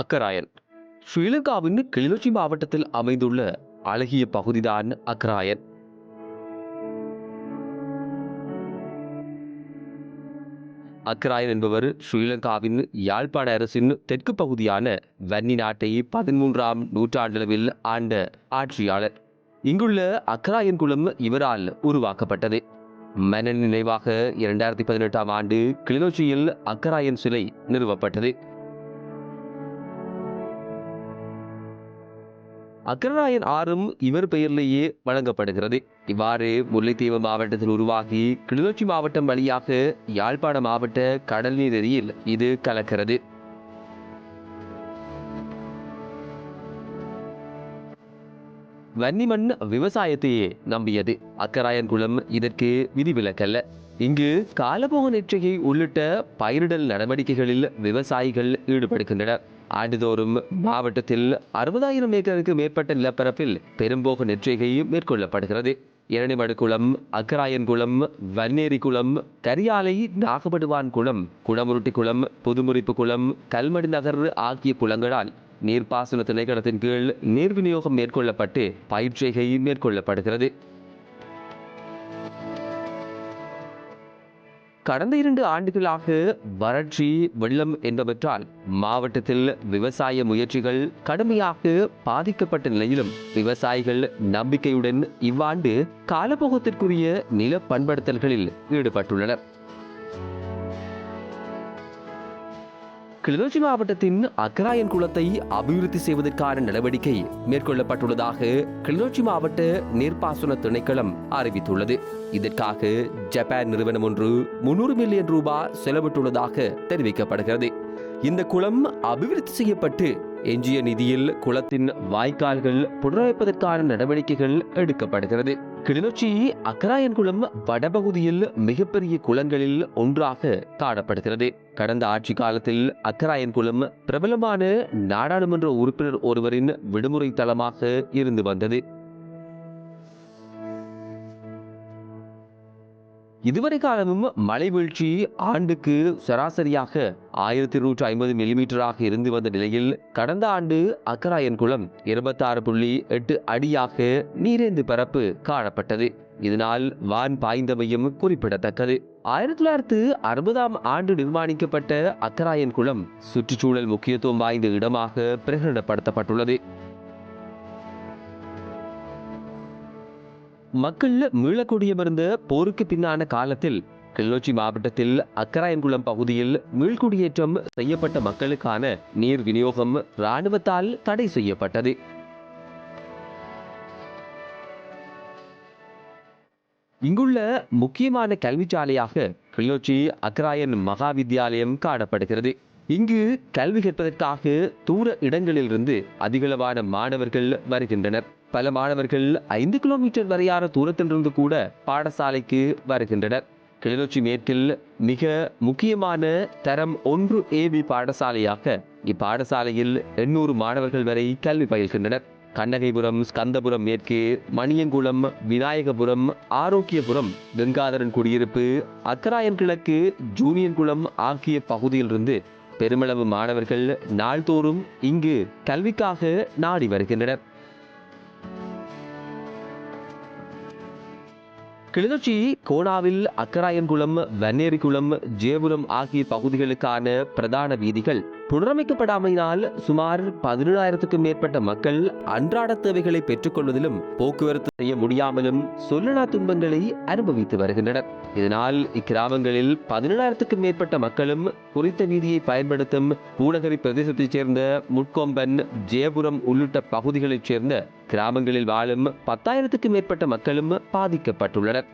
அக்கராயன். ஸ்ரீலங்காவின் கிளிநொச்சி மாவட்டத்தில் அமைந்துள்ள அழகிய பகுதிதான் அக்கராயன். அக்கராயன் என்பவர் ஸ்ரீலங்காவின் யாழ்ப்பாண அரசின் தெற்கு பகுதியான வன்னி நாட்டை பதிமூன்றாம் நூற்றாண்டளவில் ஆண்ட ஆட்சியாளர். இங்குள்ள அக்கராயன் குளம் இவரால் உருவாக்கப்பட்டது. மன்னன் நினைவாக இரண்டாயிரத்தி பதினெட்டாம் ஆண்டு கிளிநொச்சியில் அக்கராயன் சிலை நிறுவப்பட்டது. அக்கராயன் ஆறும் இவர் பெயரிலேயே வழங்கப்படுகிறது. இவ்வாறு முல்லைத்தீவு மாவட்டத்தில் உருவாகி கிளிநொச்சி மாவட்டம் வழியாக யாழ்ப்பாண மாவட்ட கடல் நீர் இது கலக்கிறது. வன்னிமண் விவசாயத்தையே நம்பியது. அக்கராயன் குளம் இதற்கு விதிவிலக்கல்ல. இங்கு காலபோக நெற்றிகை உள்ளிட்ட பயிரிடல் நடவடிக்கைகளில் விவசாயிகள் ஈடுபடுகின்றனர். ஆண்டுதோறும் மாவட்டத்தில் அறுபதாயிரம் ஏக்கருக்கு மேற்பட்ட நிலப்பரப்பில் பெரும்போக நெற்றிகை மேற்கொள்ளப்படுகிறது. இரணிமடுக்குளம் குளம் அக்கராயன் குளம் வன்னேரி குளம் கரியாலை நாகபடுவான் குளம் குளமுருட்டி குளம் புதுமுறிப்பு குளம் கல்மடி நகர் ஆகிய குளங்களால் நீர்ப்பாசன திணைக்களத்தின் கீழ் நீர் விநியோகம் மேற்கொள்ளப்பட்டு பயிற்சிகை மேற்கொள்ளப்படுகிறது. கடந்த இரண்டு ஆண்டுகளாக வறட்சி வெள்ளம் என்பவற்றால் மாவட்டத்தில் விவசாய முயற்சிகள் கடுமையாக பாதிக்கப்பட்ட நிலையிலும் விவசாயிகள் நம்பிக்கையுடன் இவ்வாண்டு காலபோகத்திற்குரிய நில பண்படுத்தல்களில் ஈடுபட்டுள்ளனர். கிளிநொச்சி மாவட்டத்தின் அக்கராயன் குளத்தை அபிவிருத்தி செய்வதற்கான நடவடிக்கை மேற்கொள்ளப்பட்டுள்ளதாக கிளிநொச்சி மாவட்ட நீர்ப்பாசன திணைக்களம் அறிவித்துள்ளது. இதற்காக ஜப்பான் நிறுவனம் ஒன்று முன்னூறு மில்லியன் ரூபாய் செலவிட்டுள்ளதாக தெரிவிக்கப்படுகிறது. இந்த குளம் அபிவிருத்தி செய்யப்பட்டு எஞ்சிய நிதியில் குளத்தின் வாய்க்கால்கள் புனரமைப்பதற்கான நடவடிக்கைகள் எடுக்கப்படுகிறது. கிளிநொச்சி அக்கராயன்குளம் வடபகுதியில் மிகப்பெரிய குளங்களில் ஒன்றாக காணப்படுகிறது. கடந்த ஆட்சி காலத்தில் அக்கராயன்குளம் பிரபலமான நாடாளுமன்ற உறுப்பினர் ஒருவரின் விடுமுறை தளமாக இருந்து வந்தது. இதுவரை காலமும் மழை வீழ்ச்சி ஆண்டுக்கு சராசரியாக ஆயிரத்தி நூற்று ஐம்பது மில்லிமீட்டராக இருந்து வந்த நிலையில் கடந்த ஆண்டு அக்கராயன் குளம் இருபத்தாறு புள்ளி எட்டு அடியாக நீரேந்து பரப்பு காணப்பட்டது. இதனால் வான் பாய்ந்தமையும் குறிப்பிடத்தக்கது. ஆயிரத்தி தொள்ளாயிரத்து அறுபதாம் ஆண்டு நிர்மாணிக்கப்பட்ட அக்கராயன் குளம் சுற்றுச்சூழல் முக்கியத்துவம் வாய்ந்த இடமாக பிரகடனப்படுத்தப்பட்டுள்ளது. மக்கள் மீளக்குடியமர்ந்த போருக்கு பின்னான காலத்தில் கிளிநொச்சி மாவட்டத்தில் அக்கராயன்குளம் பகுதியில் மீள்குடியேற்றம் செய்யப்பட்ட மக்களுக்கான நீர் விநியோகம் இராணுவத்தால் தடை செய்யப்பட்டது. இங்குள்ள முக்கியமான கல்விச்சாலையாக கிளிநொச்சி அக்ராயன் மகா வித்தியாலயம் காணப்படுகிறது. இங்கு கல்வி கற்பதற்காக தூர இடங்களிலிருந்து அதிகளவான மாணவர்கள் வருகின்றனர். பல மாணவர்கள் ஐந்து கிலோமீட்டர் வரையான தூரத்திலிருந்து கூட பாடசாலைக்கு வருகின்றனர். கிளிநொச்சி மேற்கில் மிக முக்கியமான தரம் ஒன்று ஏபி பாடசாலையாக இப்பாடசாலையில் எண்ணூறு மாணவர்கள் வரை கல்வி பயில்கின்றனர். கண்ணகைபுரம் ஸ்கந்தபுரம் மேற்கு மணியங்குளம் விநாயகபுரம் ஆரோக்கியபுரம் கங்காதரன் குடியிருப்பு அக்கராயன் கிழக்கு ஜூனியன் குளம் ஆகிய பகுதியிலிருந்து பெருமளவு மாணவர்கள் நாள்தோறும் இங்கு கல்விக்காக நாடி வருகின்றனர். கிளிநொச்சி கோணாவில் அக்கராயன்குளம் வன்னேரிக்குளம் ஜேபுரம் ஆகிய பகுதிகளுக்கான பிரதான வீதிகள். புனரமைக்கப்படாமையினால் சுமார் பதினேழாயிரத்துக்கும் மேற்பட்ட மக்கள் அன்றாட தேவைகளை பெற்றுக்கொள்வதிலும் போக்குவரத்து செய்ய முடியாமலும் சொல்லனா துன்பங்களை அனுபவித்து வருகின்றனர். இதனால் இக்கிராமங்களில் பதினேழாயிரத்துக்கும் மேற்பட்ட மக்களும் குறித்த வீதியை பயன்படுத்தும் பூநகரி பிரதேசத்தைச் சேர்ந்த முட்கொம்பன் ஜெயபுரம் உள்ளிட்ட பகுதிகளைச் சேர்ந்த கிராமங்களில் வாழும் பத்தாயிரத்துக்கும் மேற்பட்ட மக்களும் பாதிக்கப்பட்டுள்ளனர்.